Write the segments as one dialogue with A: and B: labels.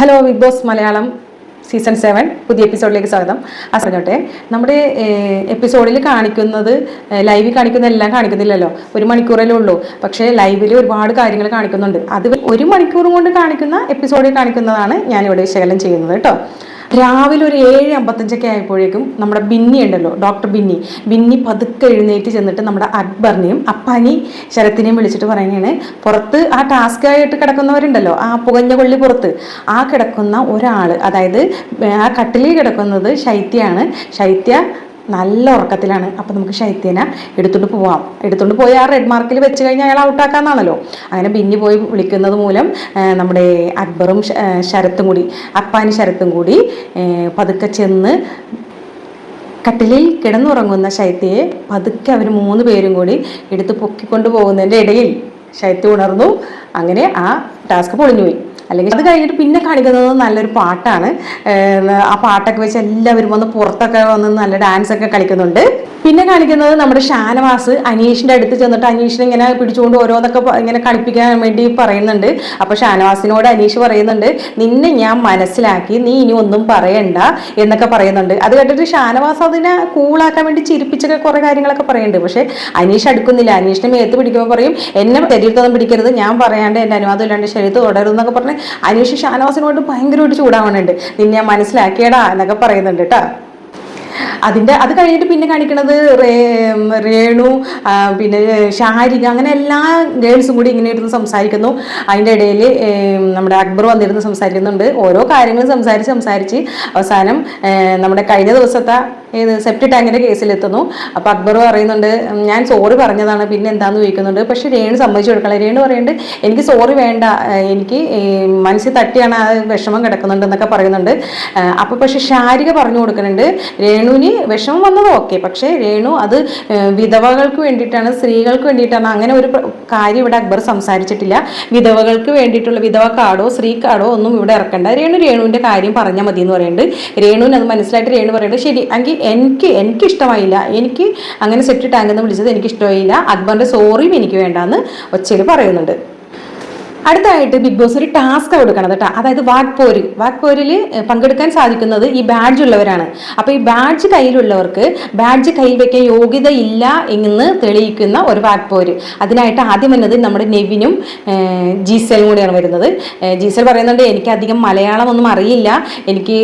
A: Hello Bigg Boss Malayalam season seven പുതിയ എപ്പിസോഡിലേക്ക് സ്വാഗതം. അസഞ്ഞോട്ടെ നമ്മുടെ എപ്പിസോഡിൽ കാണിക്കുന്നത് ലൈവിൽ കാണിക്കുന്ന എല്ലാം കാണിക്കുന്നില്ലല്ലോ. ഒരു മണിക്കൂറല്ലേ ഉള്ളൂ. പക്ഷേ ലൈവിൽ ഒരുപാട് കാര്യങ്ങൾ കാണിക്കുന്നുണ്ട്. അത് ഒരു മണിക്കൂർ കൊണ്ട് കാണിക്കുന്ന എപ്പിസോഡിൽ കാണിക്കുന്നതാണ് ഞാനിവിടെ വിശകലനം ചെയ്യുന്നത് കേട്ടോ. രാവിലെ ഒരു ഏഴ് അമ്പത്തഞ്ചൊക്കെ ആയപ്പോഴേക്കും നമ്മുടെ ബിന്നി ഉണ്ടല്ലോ ഡോക്ടർ ബിന്നി. ബിന്നി പതുക്കെ എഴുന്നേറ്റ് ചെന്നിട്ട് നമ്മുടെ അക്ബറിനെയും അപ്പാനി ശരത്തിനെയും വിളിച്ചിട്ട് പറയുകയാണ് പുറത്ത് ആ ടാസ്ക് ആയിട്ട് കിടക്കുന്നവരുണ്ടല്ലോ ആ പുകഞ്ഞ കൊള്ളി പുറത്ത്. ആ കിടക്കുന്ന ഒരാൾ അതായത് ആ കട്ടിലിൽ കിടക്കുന്നത് ശൈത്യാണ് ശൈത്യ നല്ല ഉറക്കത്തിലാണ്. അപ്പം നമുക്ക് ശൈത്യനെ എടുത്തുകൊണ്ട് പോവാം. എടുത്തുകൊണ്ട് പോയി ആ റെഡ് മാർക്കിൽ വെച്ച് കഴിഞ്ഞാൽ അയാൾ ഔട്ടാക്കാന്നാണല്ലോ അങ്ങനെ ബിന്നി പോയി വിളിക്കുന്നത് മൂലം നമ്മുടെ അക്ബറും ശരത്തും കൂടി അപ്പാനി ശരത്തും കൂടി പതുക്കെ ചെന്ന് കട്ടിലിൽ കിടന്നുറങ്ങുന്ന ശൈത്യയെ പതുക്കെ അവർ മൂന്ന് പേരും കൂടി എടുത്ത് പൊക്കിക്കൊണ്ട് പോകുന്നതിന്റെ ഇടയിൽ ശൈത്യ ഉണർന്നു. അങ്ങനെ ആ ടാസ്ക് പൊളിഞ്ഞുപോയി. അല്ലെങ്കിൽ അത് കഴിഞ്ഞിട്ട് പിന്നെ കാണിക്കുന്നത് നല്ലൊരു പാട്ടാണ്. ആ പാട്ടൊക്കെ വെച്ച് എല്ലാവരും വന്ന് പുറത്തൊക്കെ വന്ന് നല്ല ഡാൻസ് ഒക്കെ കളിക്കുന്നുണ്ട്. പിന്നെ കാണിക്കുന്നത് നമ്മുടെ ഷാനവാസ് അനീഷിന്റെ അടുത്ത് ചെന്നിട്ട് അനീഷിനെ ഇങ്ങനെ പിടിച്ചുകൊണ്ട് ഓരോന്നൊക്കെ ഇങ്ങനെ കളിപ്പിക്കാൻ വേണ്ടി പറയുന്നുണ്ട്. അപ്പൊ ഷാനവാസിനോട് അനീഷ് പറയുന്നുണ്ട് നിന്നെ ഞാൻ മനസ്സിലാക്കി നീ ഇനി ഒന്നും പറയണ്ട എന്നൊക്കെ പറയുന്നുണ്ട്. അത് കേട്ടിട്ട് ഷാനവാസ് അതിനെ കൂളാക്കാൻ വേണ്ടി ചിരിപ്പിച്ചൊക്കെ കുറെ കാര്യങ്ങളൊക്കെ പറയുന്നുണ്ട്. പക്ഷെ അനീഷ് അടുക്കുന്നില്ല. അനീഷിനെ മേത്ത് പിടിക്കുമ്പോൾ പറയും എന്നെ ശരീരത്തൊന്നും പിടിക്കരുത് ഞാൻ പറയാണ്ട് എന്റെ അനുവാദം ഇല്ലാണ്ട് ശരീരത്ത് തുടരുത് എന്നൊക്കെ പറഞ്ഞ് അനീഷ് ഷാനവാസിനോട് ഭയങ്കരമായിട്ട് ചൂടാവണുണ്ട്. നിന്നെ ഞാൻ മനസ്സിലാക്കിയടാ എന്നൊക്കെ പറയുന്നുണ്ട് കേട്ടോ അതിന്റെ അത് കഴിഞ്ഞിട്ട് പിന്നെ കാണിക്കണത് രേണു പിന്നെ ഷാരിക അങ്ങനെ എല്ലാ ഗേൾസും കൂടി ഇങ്ങനെ ഇരുന്ന് സംസാരിക്കുന്നു. അതിന്റെ ഇടയിൽ നമ്മുടെ അക്ബർ വന്നിരുന്ന് സംസാരിക്കുന്നുണ്ട്. ഓരോ കാര്യങ്ങളും സംസാരിച്ച് സംസാരിച്ച് അവസാനം നമ്മുടെ കഴിഞ്ഞ ദിവസത്തെ ഏത് സെപ്റ്റി ടാങ്കിന്റെ കേസിലെത്തുന്നു. അപ്പോൾ അക്ബർ പറയുന്നുണ്ട് ഞാൻ സോറി പറഞ്ഞതാണ് പിന്നെ എന്താണെന്ന് ചോദിക്കുന്നുണ്ട്. പക്ഷേ രേണു സമ്മതിച്ചു കൊടുക്കണം. രേണു പറയുന്നുണ്ട് എനിക്ക് സോറി വേണ്ട. എനിക്ക് മനസ്സിൽ തട്ടിയാണ് ആ വിഷമം കിടക്കുന്നുണ്ട് എന്നൊക്കെ പറയുന്നുണ്ട്. അപ്പോൾ പക്ഷേ ശാരിക പറഞ്ഞു കൊടുക്കുന്നുണ്ട് രേണുവിന് വിഷമം വന്നത് ഓക്കെ പക്ഷേ രേണു അത് വിധവകൾക്ക് വേണ്ടിയിട്ടാണ് സ്ത്രീകൾക്ക് വേണ്ടിയിട്ടാണ് അങ്ങനെ ഒരു കാര്യം ഇവിടെ അക്ബർ സംസാരിച്ചിട്ടില്ല. വിധവകൾക്ക് വേണ്ടിയിട്ടുള്ള വിധവ കാർഡോ സ്ത്രീ കാർഡോ ഒന്നും ഇവിടെ ഇറക്കണ്ട. രേണു രേണുവിന്റെ കാര്യം പറഞ്ഞാൽ മതി എന്ന് പറയുന്നുണ്ട്. രേണുവിന് അത് മനസ്സിലായിട്ട് രേണു പറയുന്നത് ശരി എങ്കിൽ എനിക്ക് എനിക്ക് ഇഷ്ടമായില്ല എനിക്ക് അങ്ങനെ സെറ്റ് ടാങ്ക് എന്ന് വിളിച്ചത് എനിക്ക് ഇഷ്ടമായില്ല അക്ബറിന്റെ സോറിയും എനിക്ക് വേണ്ടാന്ന് ഒച്ചയിൽ പറയുന്നുണ്ട്. അടുത്തായിട്ട് ബിഗ് ബോസ് ഒരു ടാസ്ക് കൊടുക്കണം കേട്ടോ. അതായത് വാക്പോര് വാക്പോരിൽ പങ്കെടുക്കാൻ സാധിക്കുന്നത് ഈ ബാഡ്ജ് ഉള്ളവരാണ്. അപ്പോൾ ഈ ബാഡ്ജ് കയ്യിലുള്ളവർക്ക് ബാഡ്ജ് കയ്യിൽ വെക്കാൻ യോഗ്യത ഇല്ല എന്ന് തെളിയിക്കുന്ന ഒരു വാക്പോര് അതിനായിട്ട് ആദ്യം വന്നത് നമ്മുടെ നെവിനും ജീസലും കൂടിയാണ് വരുന്നത്. ജീസൽ പറയുന്നുണ്ട് എനിക്ക് അധികം മലയാളം ഒന്നും അറിയില്ല. എനിക്ക്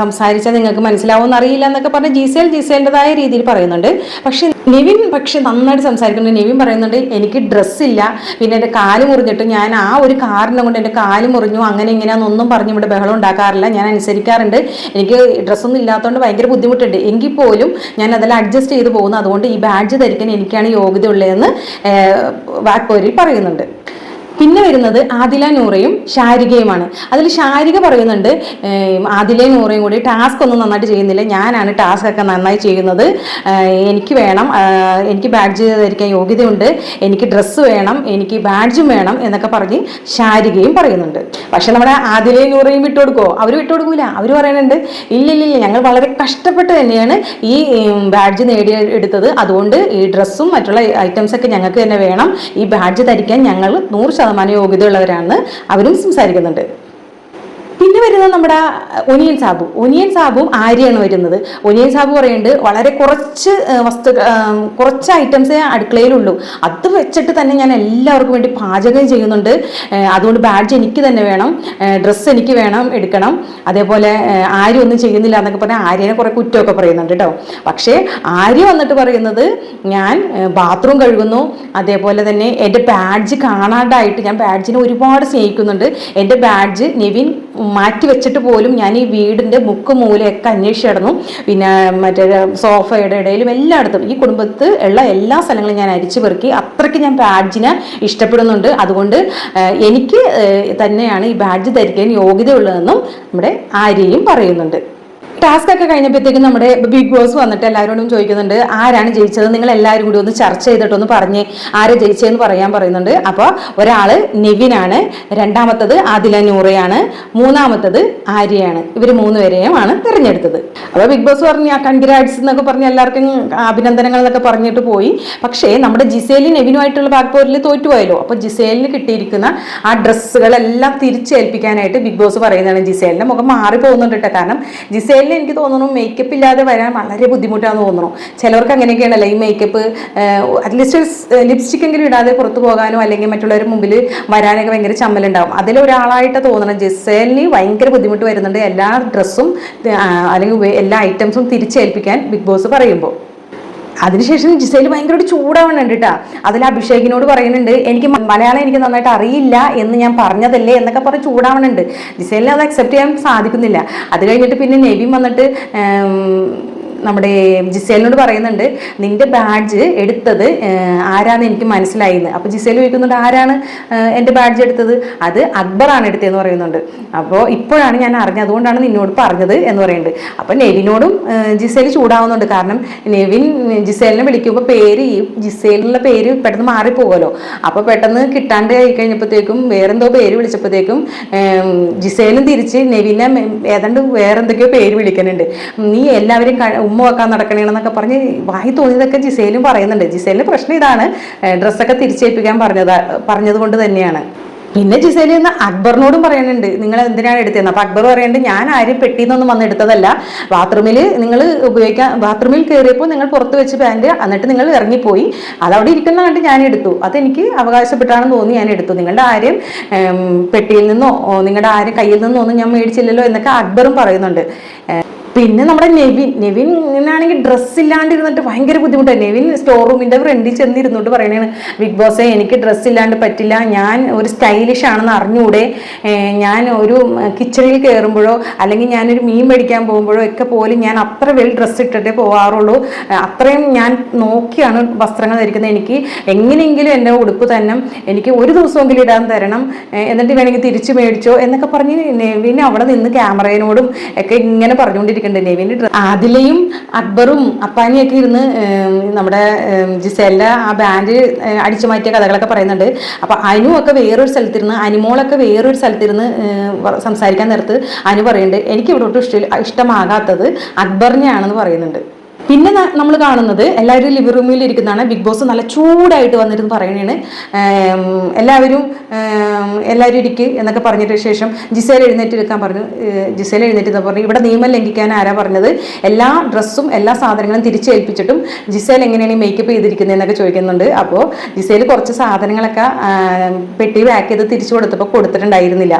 A: സംസാരിച്ചാൽ നിങ്ങൾക്ക് മനസ്സിലാവുമെന്ന് അറിയില്ല എന്നൊക്കെ പറഞ്ഞ് ജീസൽ ജീസലിന്റെതായ രീതിയിൽ പറയുന്നുണ്ട്. പക്ഷേ നെവിൻ പക്ഷെ നന്നായിട്ട് സംസാരിക്കുന്നുണ്ട്. നെവിൻ പറയുന്നുണ്ട് എനിക്ക് ഡ്രസ്സില്ല. പിന്നെ എന്റെ കാൽ മുറിഞ്ഞിട്ട് ഞാൻ ആ ഒരു കാരണം കൊണ്ട് എന്റെ കാൽ മുറിഞ്ഞു അങ്ങനെ ഇങ്ങനെയാണെന്നൊന്നും പറഞ്ഞ് ഇവിടെ ബഹളം ഉണ്ടാക്കാറില്ല. ഞാൻ അനുസരിക്കാറുണ്ട്. എനിക്ക് ഡ്രസ്സൊന്നും ഇല്ലാത്തതുകൊണ്ട് ഭയങ്കര ബുദ്ധിമുട്ടുണ്ട്. എങ്കിൽ പോലും ഞാൻ അതെല്ലാം അഡ്ജസ്റ്റ് ചെയ്ത് പോകുന്നു. അതുകൊണ്ട് ഈ ബാഡ്ജ് ധരിക്കാൻ എനിക്കാണ് യോഗ്യത ഉള്ളതെന്ന് വാക്പോരിൽ പറയുന്നുണ്ട്. പിന്നെ വരുന്നത് ആദില നൂറയും ശാരികയുമാണ്. അതിൽ ശാരിക പറയുന്നുണ്ട് ആദിലയും നൂറയും കൂടി ടാസ്ക് ഒന്നും നന്നായിട്ട് ചെയ്യുന്നില്ല. ഞാനാണ് ടാസ്ക് ഒക്കെ നന്നായി ചെയ്യുന്നത്. എനിക്ക് വേണം എനിക്ക് ബാഡ്ജ് ധരിക്കാൻ യോഗ്യതയുണ്ട്. എനിക്ക് ഡ്രസ്സ് വേണം എനിക്ക് ബാഡ്ജും വേണം എന്നൊക്കെ പറഞ്ഞ് ശാരികയും പറയുന്നുണ്ട്. പക്ഷെ നമ്മുടെ ആദിലയും നൂറയും വിട്ടുകൊടുക്കുമോ അവർ വിട്ടുകൊടുക്കൂല അവർ പറയുന്നുണ്ട് ഇല്ല ഇല്ല ഞങ്ങൾ വളരെ കഷ്ടപ്പെട്ട് തന്നെയാണ് ഈ ബാഡ്ജ് നേടിയെടുത്തത് അതുകൊണ്ട് ഈ ഡ്രസ്സും മറ്റുള്ള ഐറ്റംസ് ഒക്കെ ഞങ്ങൾക്ക് തന്നെ വേണം. ഈ ബാഡ്ജ് ധരിക്കാൻ ഞങ്ങൾ നൂറ് ശതമാനം യോഗ്യതയുള്ളവരാണെന്ന് അവരും സംസാരിക്കുന്നുണ്ട്. പിന്നെ വരുന്നത് നമ്മുടെ ഒനിയൻ സാബു. ഒനിയൻ സാബും ആര്യയാണ് വരുന്നത്. ഒനിയൻ സാബു പറയുന്നുണ്ട് വളരെ കുറച്ച് വസ്തു കുറച്ച് ഐറ്റംസേ അടുക്കളയിലുള്ളൂ. അത് വെച്ചിട്ട് തന്നെ ഞാൻ എല്ലാവർക്കും വേണ്ടി പാചകം ചെയ്യുന്നുണ്ട്. അതുകൊണ്ട് ബാഡ്ജ് എനിക്ക് തന്നെ വേണം. ഡ്രസ്സ് എനിക്ക് വേണം എടുക്കണം. അതേപോലെ ആര്യ ഒന്നും ചെയ്യുന്നില്ല എന്നൊക്കെ പറഞ്ഞാൽ ആര്യനെ കുറെ കുറ്റമൊക്കെ പറയുന്നുണ്ട് കേട്ടോ. പക്ഷേ ആര്യ വന്നിട്ട് പറയുന്നത് ഞാൻ ബാത്റൂം കഴുകുന്നു. അതേപോലെ തന്നെ എന്റെ ബാഡ്ജ് കാണാണ്ടായിട്ട് ഞാൻ ബാഡ്ജിനെ ഒരുപാട് സ്നേഹിക്കുന്നുണ്ട്. എന്റെ ബാഡ്ജ് നെവിൻ മാറ്റി വെച്ചിട്ട് പോലും ഞാൻ ഈ വീടിന്റെ മുക്ക് മൂലയൊക്കെ അന്വേഷിച്ച് കിടന്നു പിന്നെ മറ്റേ സോഫയുടെ ഇടയിലും എല്ലായിടത്തും ഈ കുടുംബത്ത് ഉള്ള എല്ലാ സ്ഥലങ്ങളും ഞാൻ അരിച്ചു പെറുക്കി. അത്രയ്ക്ക് ഞാൻ ബാഡ്ജിനെ ഇഷ്ടപ്പെടുന്നുണ്ട്. അതുകൊണ്ട് എനിക്ക് തന്നെയാണ് ഈ ബാഡ്ജ് ധരിക്കാൻ യോഗ്യതയുള്ളതെന്നും നമ്മുടെ ആര്യയും പറയുന്നുണ്ട്. ടാസ്ക് ഒക്കെ കഴിഞ്ഞപ്പോഴത്തേക്കും നമ്മുടെ ബിഗ് ബോസ് വന്നിട്ട് എല്ലാവരോടും ചോദിക്കുന്നുണ്ട് ആരാണ് ജയിച്ചത്? നിങ്ങൾ എല്ലാവരും കൂടി ഒന്ന് ചർച്ച ചെയ്തിട്ടൊന്ന് പറഞ്ഞ് ആര് ജയിച്ചതെന്ന് പറയാൻ പറയുന്നുണ്ട്. അപ്പോൾ ഒരാൾ നെവിനാണ് രണ്ടാമത്തത് ആദില നൂറയാണ് മൂന്നാമത്തത് ആര്യയാണ്. ഇവർ മൂന്നുപേരെയുമാണ് തിരഞ്ഞെടുത്തത്. അപ്പോൾ ബിഗ് ബോസ് പറഞ്ഞ് ആ കൺഗ്രാറ്റ്സ് എന്നൊക്കെ പറഞ്ഞ് എല്ലാവർക്കും അഭിനന്ദനങ്ങൾ എന്നൊക്കെ പറഞ്ഞിട്ട് പോയി. പക്ഷേ നമ്മുടെ ജിസേലി നെവിനുമായിട്ടുള്ള ബാഗ്പോരിൽ തോറ്റുപോയല്ലോ. അപ്പോൾ ജിസേലിന് കിട്ടിയിരിക്കുന്ന ആ ഡ്രസ്സുകളെല്ലാം തിരിച്ചേൽപ്പിക്കാനായിട്ട് ബിഗ് ബോസ് പറയുന്നതാണ് ജിസേലിന്റെ മുഖം മാറി പോകുന്നുണ്ട് കേട്ടോ കാരണം ജിസേലിന് എനിക്ക് തോന്നുന്നു മേക്കപ്പ് ഇല്ലാതെ വരാൻ വളരെ ബുദ്ധിമുട്ടാന്ന് തോന്നുന്നു. ചിലവർക്ക് അങ്ങനെയൊക്കെയാണല്ലോ ഈ മേക്കപ്പ് അറ്റ്ലീസ്റ്റ് ലിപ്സ്റ്റിക് എങ്കിലും ഇടാതെ പുറത്തു പോകാനോ അല്ലെങ്കിൽ മറ്റുള്ളവരുടെ മുമ്പിൽ വരാനൊക്കെ ഭയങ്കര ചമ്മലുണ്ടാവും. അതിലൊരാളായിട്ട് തോന്നണം ജിസേലിന് ഭയങ്കര ബുദ്ധിമുട്ട് വരുന്നുണ്ട്. എല്ലാ ഡ്രസ്സും അല്ലെങ്കിൽ എല്ലാ ഐറ്റംസും തിരിച്ചേൽപ്പിക്കാൻ ബിഗ് ബോസ് പറയുമ്പോൾ. അതിനുശേഷം ജിസയിൽ ഭയങ്കരമായിട്ട് ചൂടാവണുണ്ട് കേട്ടാ. അതിൽ അഭിഷേകിനോട് പറയുന്നുണ്ട് എനിക്ക് മലയാളം എനിക്ക് നന്നായിട്ട് അറിയില്ല എന്ന് ഞാൻ പറഞ്ഞതല്ലേ? എന്നൊക്കെ പറഞ്ഞ് ചൂടാവണുണ്ട്. ജിസൈലിനെ അത് അക്സെപ്റ്റ് ചെയ്യാൻ സാധിക്കുന്നില്ല. അത് കഴിഞ്ഞിട്ട് പിന്നെ നെബി വന്നിട്ട് നമ്മുടെ ജിസേലിനോട് പറയുന്നുണ്ട് നിന്റെ ബാഡ്ജ് എടുത്തത് ആരാന്ന് എനിക്ക് മനസ്സിലായിന്ന്. അപ്പോൾ ജിസേൽ ചോദിക്കുന്നുണ്ട് ആരാണ് എന്റെ ബാഡ്ജ് എടുത്തത്? അത് അക്ബറാണ് എടുത്തതെന്ന് പറയുന്നുണ്ട്. അപ്പോൾ ഇപ്പോഴാണ് ഞാൻ അറിഞ്ഞത് അതുകൊണ്ടാണ് നിന്നോട് പറഞ്ഞത് എന്ന് പറയുന്നുണ്ട്. അപ്പോൾ നെവിനോടും ജിസേൽ ചൂടാവുന്നുണ്ട്. കാരണം നെവിൻ ജിസേലിനെ വിളിക്കുമ്പോൾ പേര് ഈ ജിസേലിനുള്ള പേര് പെട്ടെന്ന് മാറിപ്പോകുമല്ലോ. അപ്പോൾ പെട്ടെന്ന് കിട്ടാണ്ട് ആയി കഴിഞ്ഞപ്പോഴത്തേക്കും വേറെന്തോ പേര് വിളിച്ചപ്പോഴത്തേക്കും ജിസേലും തിരിച്ച് നെവിനെ ഏതാണ്ട് വേറെന്തൊക്കെയോ പേര് വിളിക്കുന്നുണ്ട്. നീ എല്ലാവരും ഉമ്മ വെക്കാൻ നടക്കണേന്നൊക്കെ പറഞ്ഞ് വായി തോന്നിയതൊക്കെ ജിസേലും പറയുന്നുണ്ട്. ജിസേലിന് പ്രശ്നം ഇതാണ്. ഡ്രസ്സൊക്കെ തിരിച്ചേൽപ്പിക്കാൻ പറഞ്ഞത് പറഞ്ഞത് കൊണ്ട് തന്നെയാണ്. പിന്നെ ജിസേലി എന്ന് അക്ബറിനോടും പറയുന്നുണ്ട് നിങ്ങൾ എന്തിനാണ് എടുത്തതെന്ന്? അപ്പൊ അക്ബർ പറയുന്നുണ്ട് ഞാൻ ആരും പെട്ടിന്നൊന്നും വന്ന് എടുത്തതല്ല. ബാത്റൂമിൽ നിങ്ങൾ ഉപയോഗിക്കാൻ ബാത്റൂമിൽ കയറിയപ്പോൾ നിങ്ങൾ പുറത്ത് വെച്ച് പാന്റ് എന്നിട്ട് നിങ്ങൾ ഇറങ്ങിപ്പോയി. അതവിടെ ഇരിക്കുന്ന കണ്ട് ഞാൻ എടുത്തു. അതെനിക്ക് അവകാശപ്പെട്ടാണെന്ന് തോന്നി ഞാൻ എടുത്തു. നിങ്ങളുടെ ആരും പെട്ടിയിൽ നിന്നോ നിങ്ങളുടെ ആരും കയ്യിൽ നിന്നോ ഒന്നും ഞാൻ മേടിച്ചില്ലല്ലോ എന്നൊക്കെ അക്ബറും പറയുന്നുണ്ട്. പിന്നെ നമ്മുടെ നെവിൻ നെവിൻ ഡ്രസ്സ് ഇല്ലാണ്ട് ഇരുന്നിട്ട് ഭയങ്കര ബുദ്ധിമുട്ടാണ് നെവിൻ സ്റ്റോർ റൂമിന്റെ ഫ്രണ്ടിൽ ചെന്ന് പറയണേ ബിഗ് ബോസേ എനിക്ക് ഡ്രസ്സ് ഇല്ലാണ്ട് പറ്റില്ല. ഞാൻ ഒരു സ്റ്റൈലിഷ് ആണെന്ന് അറിഞ്ഞൂടെ? ഞാൻ ഒരു കിച്ചണിൽ കയറുമ്പോഴോ അല്ലെങ്കിൽ ഞാനൊരു മീൻ മേടിക്കാൻ പോകുമ്പോഴോ ഒക്കെ പോലും ഞാൻ അത്ര വെൽ ഡ്രസ്സ് ഇട്ടിട്ടേ പോകാറുള്ളൂ അത്രയും ഞാൻ നോക്കിയാണ് വസ്ത്രങ്ങൾ ധരിക്കുന്നത്. എനിക്ക് എങ്ങനെയെങ്കിലും എന്റെ ഉടുപ്പ് തന്നെ എനിക്ക് ഒരു ദിവസമെങ്കിലും ഇടാൻ തരണം. എന്നിട്ട് വേണമെങ്കിൽ തിരിച്ചു മേടിച്ചോ എന്നൊക്കെ പറഞ്ഞ് നെവിൻ അവിടെ നിന്ന് ക്യാമറയോടും ഒക്കെ ഇങ്ങനെ പറഞ്ഞുകൊണ്ടിരിക്കുന്നുണ്ട് നെവിന് ഡ്രസ് ആദിലയും അക്ബറും അപ്പാനിയൊക്കെ ഇരുന്ന് നമ്മുടെ ഏം, ജിസേലിന്റെ ആ ബാൻഡ് അടിച്ചു മാറ്റിയ കഥകളൊക്കെ പറയുന്നുണ്ട്. അപ്പൊ അനു ഒക്കെ വേറൊരു സ്ഥലത്തിരുന്ന് അനിമോളൊക്കെ വേറൊരു സ്ഥലത്തിരുന്ന് സംസാരിക്കാൻ നേരത്ത് അനു പറയുന്നുണ്ട് എനിക്ക് ഇവിടെ ഒട്ടും ഇഷ്ട ഇഷ്ടമാകാത്തത് അക്ബറിനെയാണെന്ന് പറയുന്നുണ്ട്. പിന്നെ നമ്മൾ കാണുന്നത് എല്ലാവരും ലിവിംഗ് റൂമിൽ ഇരിക്കുന്നതാണ്. ബിഗ് ബോസ് നല്ല ചൂടായിട്ട് വന്നിരുന്നു പറയണേണ് എല്ലാവരും എല്ലാവരും ഇരിക്ക് എന്നൊക്കെ പറഞ്ഞിട്ട് ശേഷം ജിസേൽ എഴുന്നേറ്റ് എടുക്കാൻ പറഞ്ഞു ജിസേൽ എഴുന്നേറ്റ് പറഞ്ഞു ഇവിടെ നിയമം ലംഘിക്കാൻ ആരാ പറഞ്ഞത്? എല്ലാ ഡ്രസ്സും എല്ലാ സാധനങ്ങളും തിരിച്ചേൽപ്പിച്ചിട്ടും ജിസേൽ എങ്ങനെയാണ് മേക്കപ്പ് ചെയ്തിരിക്കുന്നത് എന്നൊക്കെ ചോദിക്കുന്നുണ്ട്. അപ്പോൾ ജിസേൽ കുറച്ച് സാധനങ്ങളൊക്കെ പെട്ടി പാക്ക് ചെയ്ത് തിരിച്ചു കൊടുത്തപ്പോൾ കൊടുത്തിട്ടുണ്ടായിരുന്നില്ല.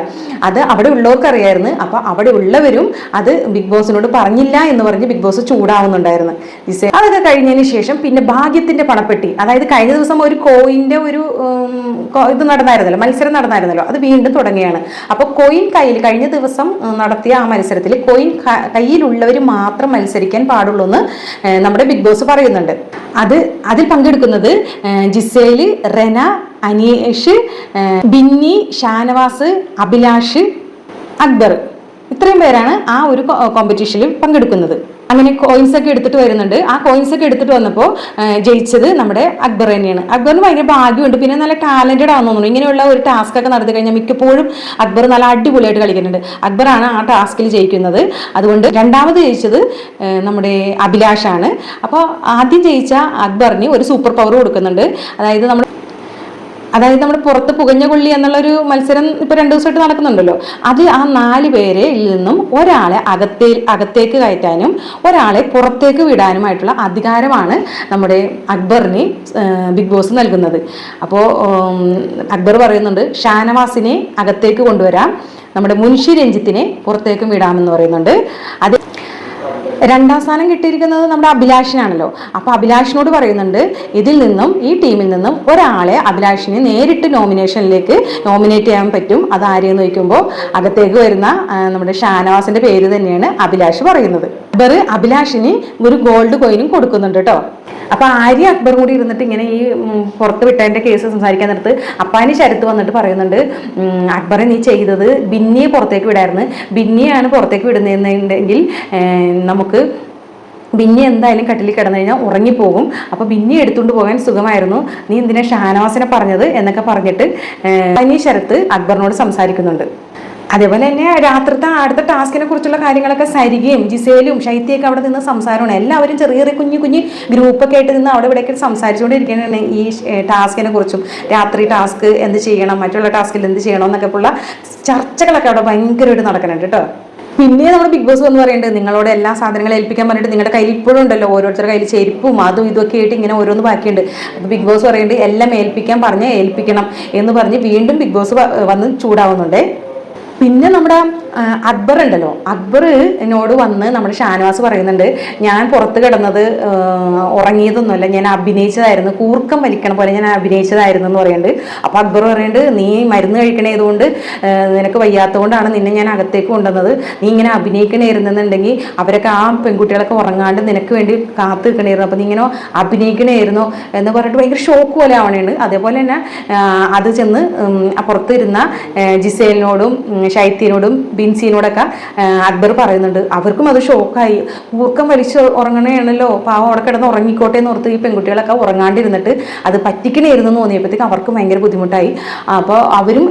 A: അത് അവിടെ ഉള്ളവർക്ക് അറിയായിരുന്നു അപ്പോൾ അവിടെ ഉള്ളവരും അത് ബിഗ് ബോസിനോട് പറഞ്ഞില്ല എന്ന് പറഞ്ഞ് ബിഗ് ബോസ് ചൂടാവുന്നുണ്ടായിരുന്നു. ജിസേ അതൊക്കെ കഴിഞ്ഞതിന് ശേഷം പിന്നെ ഭാഗ്യത്തിന്റെ പണപ്പെട്ടി. അതായത് കഴിഞ്ഞ ദിവസം ഒരു കോയിന്റെ ഒരു ഇത് നടന്നായിരുന്നല്ലോ മത്സരം നടന്നായിരുന്നല്ലോ അത് വീണ്ടും തുടങ്ങിയാണ് അപ്പോൾ കോയിൻ കയ്യിൽ കഴിഞ്ഞ ദിവസം നടത്തിയ ആ മത്സരത്തിൽ കോയിൻ കയ്യിലുള്ളവർ മാത്രം മത്സരിക്കാൻ പാടുള്ളൂ എന്ന് നമ്മുടെ ബിഗ് ബോസ് പറയുന്നുണ്ട്. അത് അതിൽ പങ്കെടുക്കുന്നത് ജിസേൽ റെന അനീഷ് ബിന്നി ഷാനവാസ് അഭിലാഷ് അക്ബർ. ഇത്രയും പേരാണ് ആ ഒരു കോമ്പറ്റീഷനിൽ പങ്കെടുക്കുന്നത്. അങ്ങനെ കോയിൻസ് ഒക്കെ എടുത്തിട്ട് വരുന്നുണ്ട്. ആ കോയിൻസ് ഒക്കെ എടുത്തിട്ട് വന്നപ്പോൾ ജയിച്ചത് നമ്മുടെ അക്ബർ തന്നെയാണ്. അക്ബറിന് ഭയങ്കര ഭാഗ്യമുണ്ട്. പിന്നെ നല്ല ടാലന്റഡ് ആണെന്ന് തോന്നുന്നു. ഇങ്ങനെയുള്ള ഒരു ടാസ്ക് ഒക്കെ നടത്തി കഴിഞ്ഞാൽ മിക്കപ്പോഴും അക്ബർ നല്ല അടിപൊളിയായിട്ട് കളിക്കുന്നുണ്ട്. അക്ബറാണ് ആ ടാസ്കിൽ ജയിക്കുന്നത്. അതുകൊണ്ട് രണ്ടാമത് ജയിച്ചത് നമ്മുടെ അഭിലാഷാണ്. അപ്പോൾ ആദ്യം ജയിച്ച അക്ബറിന് ഒരു സൂപ്പർ പവർ കൊടുക്കുന്നുണ്ട്. അതായത് നമ്മൾ അതായത് നമ്മുടെ പുറത്ത് പുകഞ്ഞ കൊള്ളി എന്നുള്ളൊരു മത്സരം ഇപ്പൊ രണ്ടു ദിവസമായിട്ട് നടക്കുന്നുണ്ടല്ലോ. അത് ആ നാല് പേരിൽ നിന്നും ഒരാളെ അകത്തേ അകത്തേക്ക് കയറ്റാനും ഒരാളെ പുറത്തേക്ക് വിടാനുമായിട്ടുള്ള അധികാരമാണ് നമ്മുടെ അക്ബറിന് ബിഗ് ബോസ് നൽകുന്നത്. അപ്പോൾ അക്ബർ പറയുന്നുണ്ട് ഷാനവാസിനെ അകത്തേക്ക് കൊണ്ടുവരാം നമ്മുടെ മുൻഷി രഞ്ജിത്തിനെ പുറത്തേക്കും വിടാമെന്ന് പറയുന്നുണ്ട്. അത് രണ്ടാം സ്ഥാനം കിട്ടിയിരിക്കുന്നത് നമ്മുടെ അഭിലാഷിനാണല്ലോ. അപ്പൊ അഭിലാഷിനോട് പറയുന്നുണ്ട് ഇതിൽ നിന്നും ഈ ടീമിൽ നിന്നും ഒരാളെ അഭിലാഷിനെ നേരിട്ട് നോമിനേഷനിലേക്ക് നോമിനേറ്റ് ചെയ്യാൻ പറ്റും. അത് ആരെയെന്ന് ചോദിക്കുമ്പോൾ അകത്തേക്ക് വരുന്ന നമ്മുടെ ഷാനവാസിന്റെ പേര് തന്നെയാണ് അഭിലാഷ് പറയുന്നത്. അക്ബർ അഭിലാഷിന് ഒരു ഗോൾഡ് കോയിനും കൊടുക്കുന്നുണ്ട് കേട്ടോ അപ്പൊ ആര്യ അക്ബർ കൂടി ഇരുന്നിട്ട് ഇങ്ങനെ ഈ പുറത്ത് വിട്ടതിന്റെ കേസ് സംസാരിക്കാൻ നേരത്ത് അപ്പാനി ശരത്ത് വന്നിട്ട് പറയുന്നുണ്ട് അക്ബറെ നീ ചെയ്തത് ബിന്നിയെ പുറത്തേക്ക് വിടായിരുന്നു. ബിന്നിയാണ് പുറത്തേക്ക് വിടുന്നതെന്നുണ്ടെങ്കിൽ ഏർ, നമുക്ക് ബിന്നി എന്തായാലും കട്ടിൽ കിടന്നു കഴിഞ്ഞാൽ ഉറങ്ങിപ്പോകും. അപ്പോൾ ബിന്നി എടുത്തുകൊണ്ട് പോകാൻ സുഖമായിരുന്നു. നീ എന്തിനാ ഷാനവാസിനെ പറഞ്ഞത് എന്നൊക്കെ പറഞ്ഞിട്ട് പനി ശരത്ത് അക്ബറിനോട് സംസാരിക്കുന്നുണ്ട്. അതേപോലെ തന്നെ രാത്രിത്തെ അടുത്ത ടാസ്കിനെ കുറിച്ചുള്ള കാര്യങ്ങളൊക്കെ സരികയും ജിസേലും ശൈത്യയൊക്കെ അവിടെ നിന്ന് സംസാരമാണ്. എല്ലാവരും ചെറിയ ചെറിയ കുഞ്ഞു കുഞ്ഞു ഗ്രൂപ്പൊക്കെ ആയിട്ട് നിന്ന് അവിടെ ഇവിടെയൊക്കെ സംസാരിച്ചുകൊണ്ടിരിക്കുകയാണ് ഈ ടാസ്കിനെ കുറിച്ചും. രാത്രി ടാസ്ക് എന്ത് ചെയ്യണം മറ്റുള്ള ടാസ്കിൽ എന്ത് ചെയ്യണം എന്നൊക്കെ ഉള്ള ചർച്ചകളൊക്കെ അവിടെ ഭയങ്കരമായിട്ട് നടക്കുന്നുണ്ട് കേട്ടോ. പിന്നെ നമ്മുടെ ബിഗ് ബോസ് എന്ന് പറയുന്നത് നിങ്ങളോട് എല്ലാ സാധനങ്ങളും ഏൽപ്പിക്കാൻ പറഞ്ഞിട്ട് നിങ്ങളുടെ കയ്യിൽ ഇപ്പോഴും ഉണ്ടല്ലോ ഓരോരുത്തരുടെ കയ്യിൽ ചെരുപ്പും അതും ഇതൊക്കെ ആയിട്ട് ഇങ്ങനെ ഓരോന്ന് ബാക്കിയുണ്ട്. അപ്പോൾ ബിഗ് ബോസ് പറയുന്നത് എല്ലാം ഏൽപ്പിക്കാൻ പറഞ്ഞ് ഏൽപ്പിക്കണം എന്ന് പറഞ്ഞ് വീണ്ടും ബിഗ് ബോസ് വന്ന് ചൂടാവുന്നുണ്ട്. പിന്നെ നമ്മുടെ അക്ബർ ഉണ്ടല്ലോ. അക്ബർ എന്നോട് വന്ന് നമ്മുടെ ഷാനവാസ് പറയുന്നുണ്ട് ഞാൻ പുറത്ത് കിടന്നത് ഉറങ്ങിയതൊന്നുമല്ല. ഞാൻ അഭിനയിച്ചതായിരുന്നു. കൂർക്കം വലിക്കണ പോലെ ഞാൻ അഭിനയിച്ചതായിരുന്നു എന്ന് പറയുന്നുണ്ട്. അപ്പോൾ അക്ബർ പറയുന്നുണ്ട് നീ മരുന്ന് കഴിക്കണേതുകൊണ്ട് നിനക്ക് വയ്യാത്തതുകൊണ്ടാണ് നിന്നെ ഞാൻ അകത്തേക്ക് കൊണ്ടുവന്നത്. നീ ഇങ്ങനെ അഭിനയിക്കണേരുന്നെന്നുണ്ടെങ്കിൽ അവരൊക്കെ ആ പെൺകുട്ടികളൊക്കെ ഉറങ്ങാണ്ട് നിനക്ക് വേണ്ടി കാത്തു നിൽക്കണേരുന്നു. അപ്പോൾ നീ ഇങ്ങനെ അഭിനയിക്കണേരുന്നു എന്ന് പറഞ്ഞിട്ട് ഭയങ്കര ഷോക്ക് പോലെ ആവണേണ്. അതേപോലെ തന്നെ അത് ചെന്ന് അപ്പുറത്തിരുന്ന ജിസേലിനോടും ശൈത്യനോടും ശൈത്യനോടും ബിൻസിനോടൊക്കെ അക്ബർ പറയുന്നുണ്ട് അവർക്കും അത് ഷോക്കായി. ഊർക്കം വലിച്ച് ഉറങ്ങണേണല്ലോ പാവം അവിടെ കിടന്ന് ഉറങ്ങിക്കോട്ടെ എന്ന് ഓർത്ത് ഈ പെൺകുട്ടികളൊക്കെ ഉറങ്ങാണ്ടിരുന്നിട്ട് അത് പറ്റിക്കണേരുന്നു തോന്നിയപ്പോഴത്തേക്ക് അവർക്കും ഭയങ്കര ബുദ്ധിമുട്ടായി. അപ്പോൾ അവരും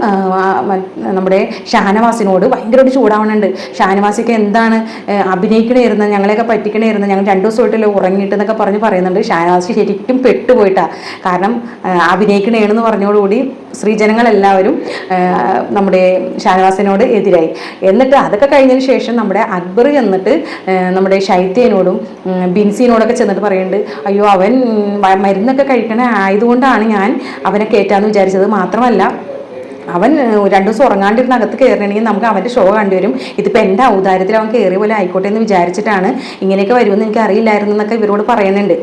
A: നമ്മുടെ ഷാനവാസിനോട് ഭയങ്കരമായിട്ട് ചൂടാവണുണ്ട്. ഷാനവാസിക്ക് എന്താണ് അഭിനയിക്കണേരുന്ന ഞങ്ങളെയൊക്കെ പറ്റിക്കണേരുന്നത് ഞങ്ങൾ രണ്ടു ദിവസമായിട്ടല്ലേ ഉറങ്ങിയിട്ട് എന്നൊക്കെ പറഞ്ഞ് പറയുന്നുണ്ട്. ഷാനവാസി ശരിക്കും പെട്ടുപോയിട്ടാ. കാരണം അഭിനയിക്കണേണെന്ന് പറഞ്ഞോടുകൂടി സ്ത്രീജനങ്ങളെല്ലാവരും നമ്മുടെ ഷാനവാസിനോട് എതിരായി. എന്നിട്ട് അതൊക്കെ കഴിഞ്ഞതിന് ശേഷം നമ്മുടെ അക്ബർ എന്നിട്ട് നമ്മുടെ ശൈത്യനോടും ബിൻസിനോടൊക്കെ ചെന്നിട്ട് പറയുന്നുണ്ട് അയ്യോ അവൻ മരുന്നൊക്കെ കഴിക്കണ ആയതുകൊണ്ടാണ് ഞാൻ അവനെ കയറ്റാന്ന് വിചാരിച്ചത്. മാത്രമല്ല അവൻ രണ്ടു ദിവസം ഉറങ്ങാണ്ടിരുന്ന അകത്ത് കയറണമെങ്കിൽ നമുക്ക് അവന്റെ ഷോ കണ്ടുവരും. ഇതിപ്പോൾ എന്റെ ഔദാര്യത്തിൽ അവൻ കയറിയ പോലെ ആയിക്കോട്ടെ എന്ന് വിചാരിച്ചിട്ടാണ് ഇങ്ങനെയൊക്കെ വരുമെന്ന് എനിക്ക് അറിയില്ലായിരുന്നു എന്നൊക്കെ ഇവരോട് പറയുന്നുണ്ട്.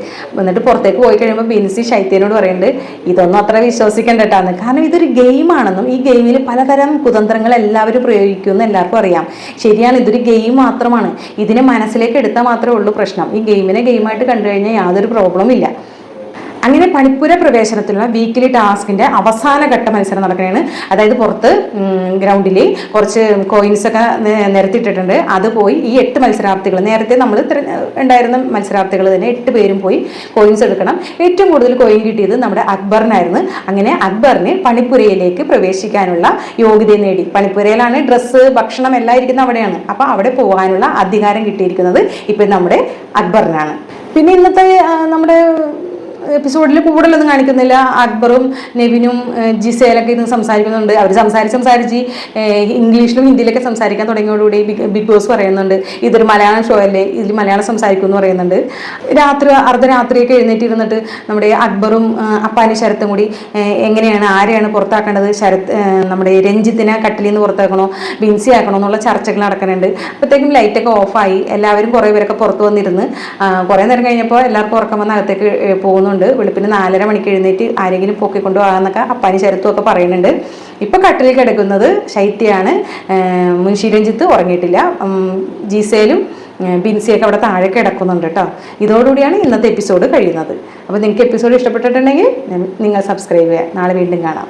A: എന്നിട്ട് പുറത്തേക്ക് പോയി കഴിയുമ്പോൾ ബിൻസി ശൈത്യനോട് പറയുന്നുണ്ട് ഇതൊന്നും അത്ര വിശ്വസിക്കേണ്ട കേട്ടാന്ന് കാരണം ഇതൊരു ഗെയിമാണെന്നും ഈ ഗെയിമിൽ പലതരം കുതന്ത്രങ്ങൾ എല്ലാവരും പ്രയോഗിക്കുമെന്ന് എല്ലാവർക്കും അറിയാം. ശരിയാണ് ഇതൊരു ഗെയിം മാത്രമാണ്. ഇതിനെ മനസ്സിലേക്ക് എടുത്താൽ മാത്രമേ ഉള്ളൂ പ്രശ്നം. ഈ ഗെയിമിനെ ഗെയിമായിട്ട് കണ്ടു കഴിഞ്ഞാൽ യാതൊരു പ്രോബ്ലം ഇല്ല. അങ്ങനെ പണിപ്പുര പ്രവേശനത്തിലുള്ള വീക്കിലി ടാസ്കിന്റെ അവസാന ഘട്ട മത്സരം നടക്കുകയാണ് അതായത് പുറത്ത് ഗ്രൗണ്ടിൽ കുറച്ച് കോയിൻസ് ഒക്കെ നിരത്തിയിട്ടിട്ടുണ്ട്. അത് പോയി ഈ എട്ട് മത്സരാർത്ഥികൾ നേരത്തെ നമ്മൾ ഉണ്ടായിരുന്ന മത്സരാർത്ഥികൾ തന്നെ എട്ട് പേരും പോയി കോയിൻസ് എടുക്കണം. ഏറ്റവും കൂടുതൽ കോയിൻ കിട്ടിയത് നമ്മുടെ അക്ബറിനായിരുന്നു. അങ്ങനെ അക്ബറിന് പണിപ്പുരയിലേക്ക് പ്രവേശിക്കാനുള്ള യോഗ്യത നേടി. പണിപ്പുരയിലാണ് ഡ്രസ്സ് ഭക്ഷണം എല്ലാം ഇരിക്കുന്നത് അവിടെയാണ്. അപ്പോൾ അവിടെ പോകാനുള്ള അധികാരം കിട്ടിയിരിക്കുന്നത് ഇപ്പം നമ്മുടെ അക്ബറിനാണ്. പിന്നെ ഇന്നത്തെ നമ്മുടെ എപ്പിസോഡിൽ കൂടുതലൊന്നും കാണിക്കുന്നില്ല. അക്ബറും നെവിനും ജിസേലൊക്കെ ഇരുന്ന് സംസാരിക്കുന്നുണ്ട്. അവർ സംസാരിച്ച് സംസാരിച്ച് ഇംഗ്ലീഷിലും ഹിന്ദിയിലൊക്കെ സംസാരിക്കാൻ തുടങ്ങിയോടുകൂടി ബിഗ് ബോസ് പറയുന്നുണ്ട്. ഇതൊരു മലയാളം ഷോ അല്ലേ? ഇതിൽ മലയാളം സംസാരിക്കും എന്ന് പറയുന്നുണ്ട്. രാത്രി അർദ്ധരാത്രിയൊക്കെ എഴുന്നേറ്റിരുന്നിട്ട് നമ്മുടെ അക്ബറും അപ്പാനി ശരത്തും കൂടി എങ്ങനെയാണ് ആരെയാണ് പുറത്താക്കേണ്ടത്? ശരത്ത് നമ്മുടെ രഞ്ജിത്തിനെ കട്ടിലിൽ നിന്ന് പുറത്താക്കണോ? ബിൻസി ആക്കണോ? എന്നുള്ള ചർച്ചകൾ നടക്കുന്നുണ്ട്. അപ്പോഴത്തേക്കും ലൈറ്റൊക്കെ ഓഫായി എല്ലാവരും കുറേ പേരൊക്കെ പുറത്ത് വന്നിരുന്ന് കുറേ നേരം കഴിഞ്ഞപ്പോൾ എല്ലാവർക്കും ഉറക്കം വന്ന് അകത്തേക്ക് ഏ, പോകുന്നുണ്ട്. വെളുപ്പിന് നാലര മണിക്ക് എഴുന്നേറ്റ് ആരെങ്കിലും പൊക്കിക്കൊണ്ട് പോകാമെന്നൊക്കെ അപ്പാനി ശരത്തുമൊക്കെ പറയുന്നുണ്ട്. ഇപ്പൊ കട്ടിലിൽ കിടക്കുന്നത് ശൈത്യയാണ്. മുൻഷി രഞ്ജിത്ത് ഉറങ്ങിയിട്ടില്ല. ജീസയിലും ബിൻസിയൊക്കെ അവിടെ താഴെ കിടക്കുന്നുണ്ട് കേട്ടോ. ഇതോടുകൂടിയാണ് ഇന്നത്തെ എപ്പിസോഡ് കഴിയുന്നത്. അപ്പോൾ നിങ്ങൾക്ക് എപ്പിസോഡ് ഇഷ്ടപ്പെട്ടിട്ടുണ്ടെങ്കിൽ നിങ്ങൾ സബ്സ്ക്രൈബ് ചെയ്യുക. നാളെ വീണ്ടും കാണാം.